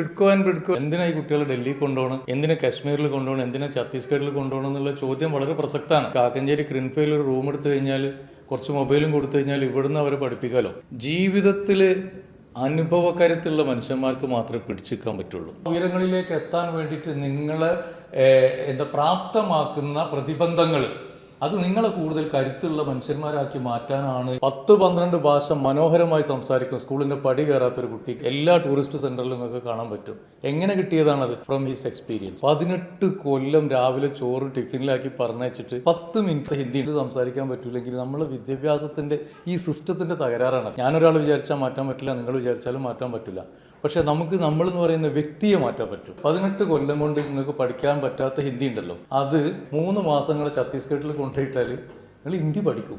Bridco and Bridco എന്തിനാ ഈ കുട്ടികളെ ഡൽഹി കൊണ്ടുപോകണം എന്തിനാ കാശ്മീരിൽ കൊണ്ടുപോകണം എന്തിനാ ഛത്തീസ്ഗഡിൽ കൊണ്ടുപോകണം എന്നുള്ള ചോദ്യം വളരെ പ്രസക്തമാണ്. കാക്കഞ്ചേരി ക്രിൻഫയിൽ ഒരു റൂം എടുത്തു കഴിഞ്ഞാൽ കുറച്ച് മൊബൈലും കൊടുത്തു കഴിഞ്ഞാൽ ഇവിടുന്ന് അവരെ പഠിപ്പിക്കാമല്ലോ ജീവിതത്തിൽ അനുഭവകരത്തുള്ള മനുഷ്യന്മാർക്ക് മാത്രമേ പിടിച്ചെടുക്കാൻ പറ്റുള്ളൂ. ഉയരങ്ങളിലേക്ക് എത്താൻ വേണ്ടിയിട്ട് നിങ്ങളെ എന്താ പ്രാപ്തമാക്കുന്ന പ്രതിബന്ധങ്ങൾ അത് നിങ്ങളെ കൂടുതൽ കരുത്തുള്ള മനുഷ്യന്മാരാക്കി മാറ്റാനാണ് പത്ത് പന്ത്രണ്ട് ഭാഷ മനോഹരമായി സംസാരിക്കും. സ്കൂളിന്റെ പടി കയറാത്തൊരു കുട്ടി. എല്ലാ ടൂറിസ്റ്റ് സെന്ററിലും നിങ്ങൾക്ക് കാണാൻ പറ്റും. എങ്ങനെ കിട്ടിയതാണത്? ഫ്രം ഹിസ് എക്സ്പീരിയൻസ് പതിനെട്ട് കൊല്ലം രാവിലെ ചോറ് ടിഫിനിലാക്കി പറഞ്ഞയച്ചിട്ട് പത്ത് മിനിറ്റ് ഹിന്ദി സംസാരിക്കാൻ പറ്റൂലെങ്കിൽ നമ്മൾ വിദ്യാഭ്യാസത്തിന്റെ ഈ സിസ്റ്റത്തിന്റെ തകരാറാണ്. ഞാനൊരാൾ വിചാരിച്ചാൽ മാറ്റാൻ പറ്റില്ല നിങ്ങൾ വിചാരിച്ചാലും മാറ്റാൻ പറ്റില്ല. പക്ഷെ നമുക്ക് നമ്മൾ എന്ന് പറയുന്ന വ്യക്തിയെ മാറ്റാൻ പറ്റും. പതിനെട്ട് കൊല്ലം കൊണ്ട് നിങ്ങൾക്ക് പഠിക്കാൻ പറ്റാത്ത ഹിന്ദി ഉണ്ടല്ലോ. അത് മൂന്ന് മാസങ്ങൾ ഛത്തീസ്ഗഡിൽ കൊണ്ടുപോയിട്ടാൽ നിങ്ങൾ ഹിന്ദി പഠിക്കും.